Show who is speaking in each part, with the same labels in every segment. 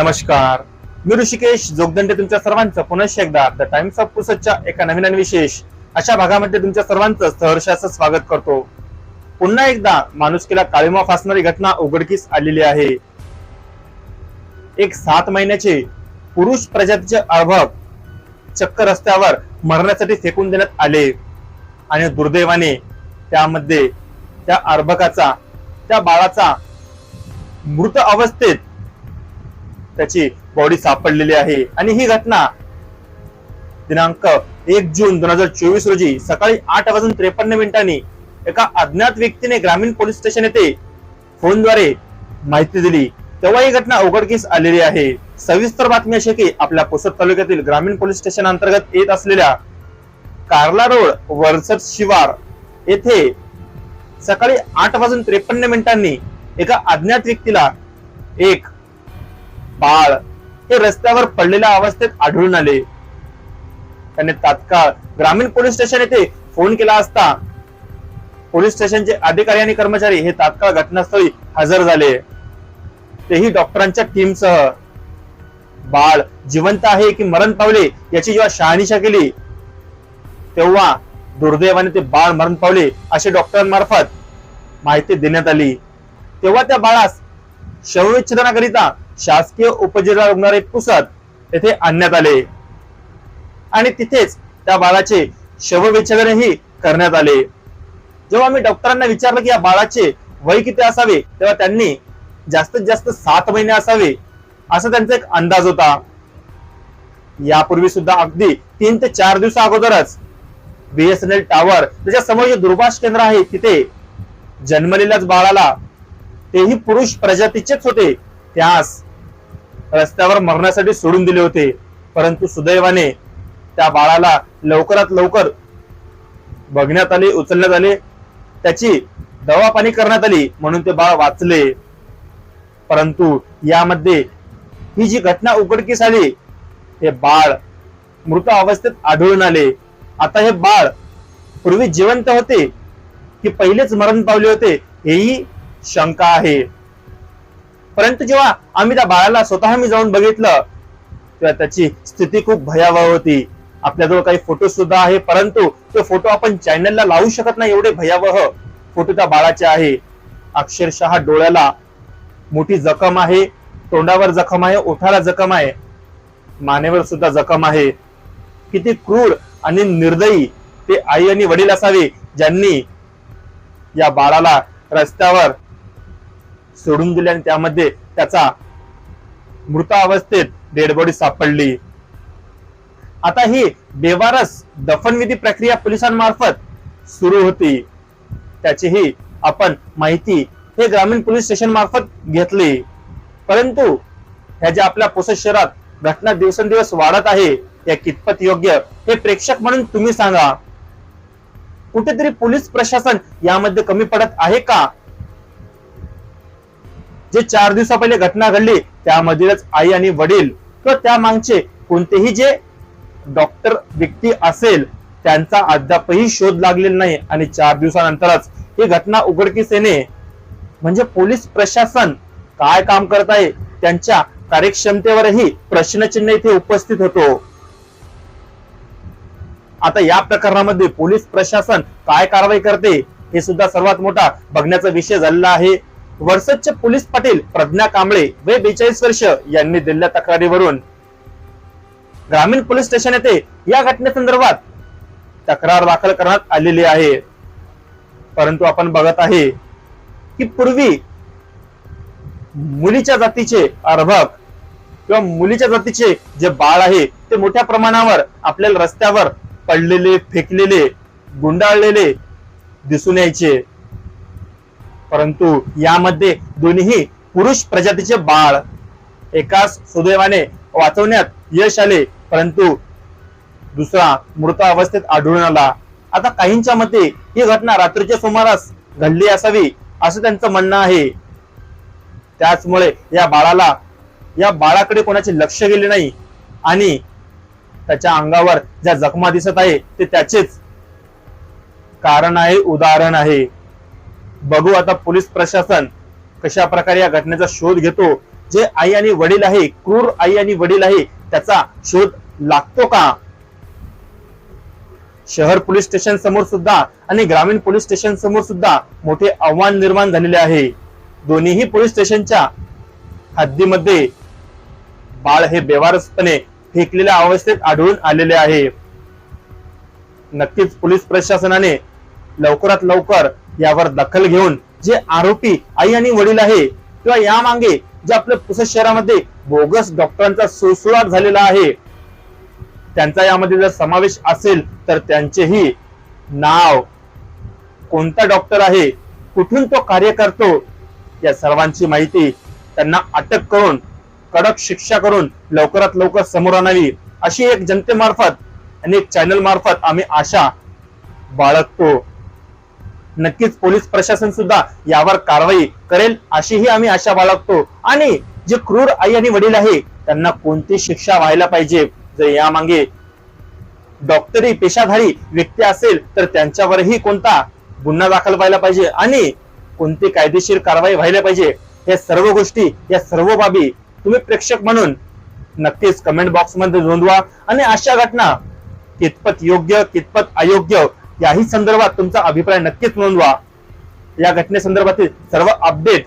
Speaker 1: नमस्कार. मी ऋषिकेश जोगदंडे तुमच्या सर्वांचं पुनश्च एकदा द टाइम्स ऑफ पुसतच्या एका नवीन आणि विशेष अशा भागामध्ये तुमच्या सर्वांचं सहर्षाचं स्वागत करतो. पुन्हा एकदा माणुसकीला काळीमा फासणारी घटना उघडकीस आलेली आहे. एक सात महिन्याचे पुरुष प्रजातीचे अर्भक चक्क रस्त्यावर मरण्यासाठी फेकून देण्यात आले. आणि दुर्दैवाने त्यामध्ये त्या अर्भकाचा त्या बाळाचा मृत अवस्थेत त्याची बॉडी सापडलेली आहे. आणि ही घटना दिनांक एक जून दोन हजार चोवीस रोजी सकाळी आठ वाजून त्रेपन्न मिनिटांनी एका अज्ञात व्यक्तीने ग्रामीण पोलीस स्टेशन येथे फोनद्वारे माहिती दिली. तेव्हा ही घटना उघडकीस आलेली आहे. सविस्तर बातमी अशी की आपल्या पुसद तालुक्यातील ग्रामीण पोलीस स्टेशन अंतर्गत येत असलेल्या कार्ला रोड वरसद शिवार येथे सकाळी आठ वाजून त्रेपन्न मिनिटांनी एका अज्ञात व्यक्तीला एक बाळ हे रस्त्यावर पडलेल्या अवस्थेत आढळून आले. त्याने तात्काळ ग्रामीण पोलीस स्टेशन येथे फोन केला असता पोलीस स्टेशनचे अधिकारी आणि कर्मचारी हे तात्काळ घटनास्थळी हजर झाले. तेही डॉक्टरांच्या टीमसह. बाळ जिवंत आहे की मरण पावले याची जेव्हा शहानिशा केली तेव्हा दुर्दैवाने ते बाळ मरण पावले अशी डॉक्टरांमार्फत माहिती देण्यात आली. तेव्हा त्या बाळास शवविच्छेदनाकरिता शासकीय उपजिल्हा रुग्णालय पुसद येथे आणण्यात आले. आणि तिथेच त्या बाळाचे शवविच्छेदनही करण्यात आले. जेव्हा मी डॉक्टरांना विचारलं की या बाळाचे वय किती असावे तेव्हा त्यांनी जास्तीत जास्त सात महिने असावे असा त्यांचा एक अंदाज होता. यापूर्वी सुद्धा अगदी तीन ते चार दिवसा अगोदरच बीएसएनएल टावर त्याच्यासमोर जे दूरभाष केंद्र आहे तिथे जन्मलेल्याच बाळाला तेही पुरुष प्रजातीचेच होते. त्यास रस्त्यावर मरण्यासाठी सोडून दिले होते. परंतु सुदैवाने त्या बाळाला लवकरात लवकर बघण्यात आले उचलण्यात आले. त्याची दवापाणी करण्यात आली म्हणून ते बाळ वाचले. परंतु यामध्ये ही जी घटना उघडकीस आली हे बाळ मृत अवस्थेत आढळून आले. आता हे बाळ पूर्वी जिवंत होते की पहिलेच मरण पावले होते हेही शंका आहे. परंतु जेव्हा आम्ही त्या बाळाला स्वतः मी जाऊन बघितलं तेव्हा त्याची स्थिती खूप भयावह होती. आपल्याजवळ काही फोटो सुद्धा आहे परंतु तो फोटो आपण चॅनलला लावू शकत नाही एवढे भयावह फोटो त्या बाळाचे आहे. अक्षरशः डोळ्याला मोठी जखम आहे तोंडावर जखम आहे ओठाला जखम आहे मानेवर सुद्धा जखम आहे. किती क्रूर आणि निर्दयी ते आई आणि वडील असावे ज्यांनी या बाळाला रस्त्यावर सोडून दिली आणि त्यामध्ये त्याचा मृत अवस्थेत डेड बॉडी सापडली. आता ही बेवारस दफनविधी प्रक्रिया पोलिसांमार्फत सुरू होती. त्याचीही आपण माहिती हे ग्रामीण पोलीस स्टेशन मार्फत घेतली. परंतु ह्या ज्या आपल्या पुसद शहरात घटना दिवसेंदिवस वाढत आहे या कितपत योग्य हे प्रेक्षक म्हणून तुम्ही सांगा. कुठेतरी पोलीस प्रशासन यामध्ये कमी पडत आहे का? जे चार दिवसा पहिले घटना घडली त्यामधीलच आई आणि वडील किंवा त्या मागचे कोणतेही जे डॉक्टर व्यक्ती असेल त्यांचा अद्यापही शोध लागलेला नाही. आणि चार दिवसानंतरच ही घटना उघडकीस येणे म्हणजे पोलीस प्रशासन काय काम करत आहे त्यांच्या कार्यक्षमतेवरही प्रश्नचिन्ह इथे उपस्थित होतो. आता या प्रकरणामध्ये पोलीस प्रशासन काय कारवाई करते हे सुद्धा सर्वात मोठा बघण्याचा विषय झालेला आहे. वर्सदचे पोलीस पाटील प्रज्ञा कांबळे वय बेचाळीस वर्ष यांनी दिलेल्या तक्रारीवरून. ग्रामीण पोलीस स्टेशन येथे या घटनेसंदर्भात तक्रार दाखल करण्यात आलेली आहे. परंतु आपण बघत आहे की पूर्वी मुलीच्या जातीचे अर्भक किंवा मुलीच्या जातीचे जे बाळ आहे ते मोठ्या प्रमाणावर आपल्याला रस्त्यावर पडलेले फेकलेले गुंडाळलेले दिसून यायचे. परंतु यामध्ये दोन्ही पुरुष प्रजातीचे बाळ एकाच सुदैवाने वाचवण्यात यश आले परंतु दुसरा मृत अवस्थेत आढळून आला. आता काहींच्या मते ही घटना रात्रीच्या सुमारास घडली असावी असं त्यांचं म्हणणं आहे. त्याचमुळे या बाळाला या बाळाकडे कोणाचे लक्ष गेले नाही आणि त्याच्या अंगावर ज्या जखमा दिसत आहे ते त्याचेच कारण आहे उदाहरण आहे. बघू आता पोलीस प्रशासन कशा प्रकारे या घटनेचा शोध घेतो. जे आई आणि वडील आहे क्रूर आई आणि वडील आहे त्याचा शोध लागतो का? शहर पोलीस स्टेशन समोर सुद्धा आणि ग्रामीण पोलीस स्टेशन समोर सुद्धा मोठे आव्हान निर्माण झालेले आहे. दोन्हीही पोलीस स्टेशनच्या हद्दीमध्ये बाळ हे बेवारसपणे फेकलेल्या अवस्थेत आढळून आलेले आहे. नक्कीच पोलीस प्रशासनाने लवकरात लवकर यावर दखल घेऊन जे आरोपी आई आणि वडील आहे किंवा यामागे जे आपल्या पुसद शहरामध्ये बोगस डॉक्टरांचा सुळसुळाट झालेला आहे त्यांचा यामध्ये जर समावेश असेल तर त्यांचेही नाव कोणता डॉक्टर आहे कुठून तो कार्य करतो या सर्वांची माहिती त्यांना अटक करून कडक शिक्षा करून लवकरात लवकर समोर आणावी अशी एक जनतेमार्फत आणि एक चॅनल मार्फत आम्ही आशा बाळगतो. नक्कीच पोलीस प्रशासन सुद्धा यावर कारवाई करेल अशीही आम्ही आशा बाळगतो. आणि जे क्रूर आई आणि वडील आहे त्यांना कोणती शिक्षा व्हायला पाहिजे? जर यामागे डॉक्टरी पेशाधारी व्यक्ती असेल तर त्यांच्यावरही कोणता गुन्हा दाखल व्हायला पाहिजे? आणि कोणती कायदेशीर कारवाई व्हायला पाहिजे? या सर्व गोष्टी या सर्व बाबी तुम्ही प्रेक्षक म्हणून नक्कीच कमेंट बॉक्समध्ये नोंदवा. आणि अशा घटना कितपत योग्य कितपत अयोग्य याही संदर्भात तुमचा अभिप्राय नक्कीच नोंदवा. या घटनेसंदर्भातील सर्व अपडेट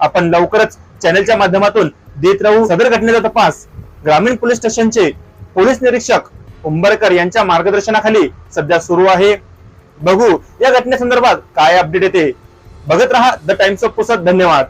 Speaker 1: आपण लवकरच चॅनलच्या माध्यमातून देत राहू. सदर घटनेचा तपास ग्रामीण पोलीस स्टेशनचे पोलीस निरीक्षक उंबरकर यांच्या मार्गदर्शनाखाली सध्या सुरू आहे. बघू या घटनेसंदर्भात काय अपडेट येते. बघत रहा द टाइम्स ऑफ पुसत धन्यवाद.